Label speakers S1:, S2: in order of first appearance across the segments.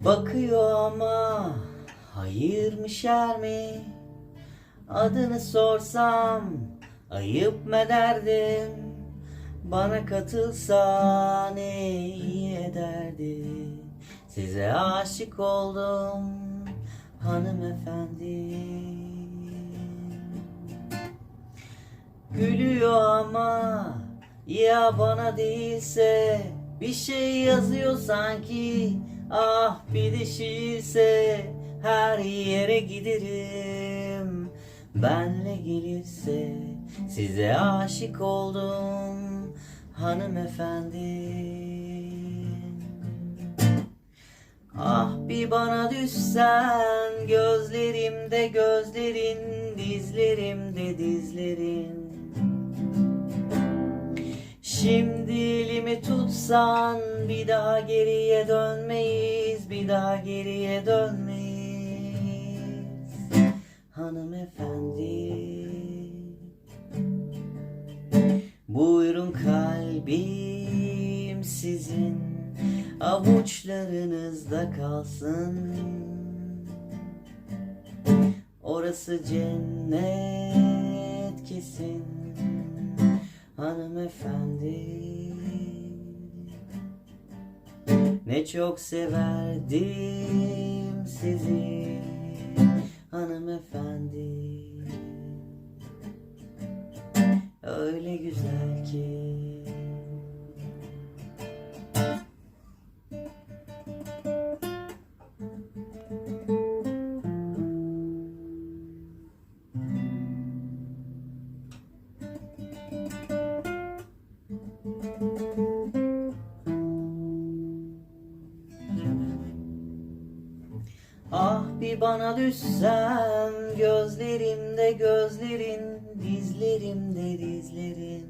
S1: Bakıyor ama hayır mı şer mi? Adını sorsam ayıp mı derdim? Bana katılsa ne iyi ederdi? Size aşık oldum hanımefendi. Gülüyor ama ya bana değilse? Bir şey yazıyor sanki ah bir de her yere giderim. Benle gelirse size aşık oldum hanımefendi. Ah bir bana düşsen gözlerimde gözlerin dizlerimde dizlerin Şimdi elimi tutsan bir daha geriye dönmeyiz bir daha geriye dönmeyiz. Hanımefendi Buyurun kalbim sizin avuçlarınızda kalsın. Orası cennet kesin hanımefendi. Ne çok severdim sizi hanımefendi. Öyle güzel ki Ah bir bana düşsen gözlerimde gözlerin dizlerimde dizlerin.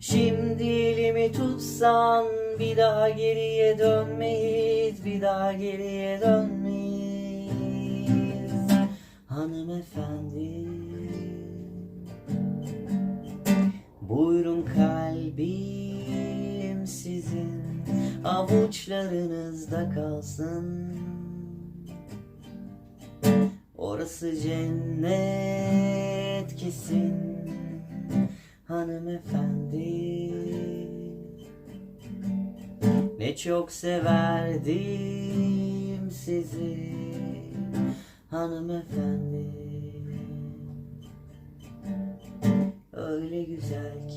S1: Şimdi elimi tutsan bir daha geriye dönmeyiz bir daha geriye dönmeyiz. Hanımefendi Buyurun kalbim sizin avuçlarınızda kalsın. Orası cennet kesin. Hanımefendi Ne çok severdim sizi. Hanımefendi Öyle güzel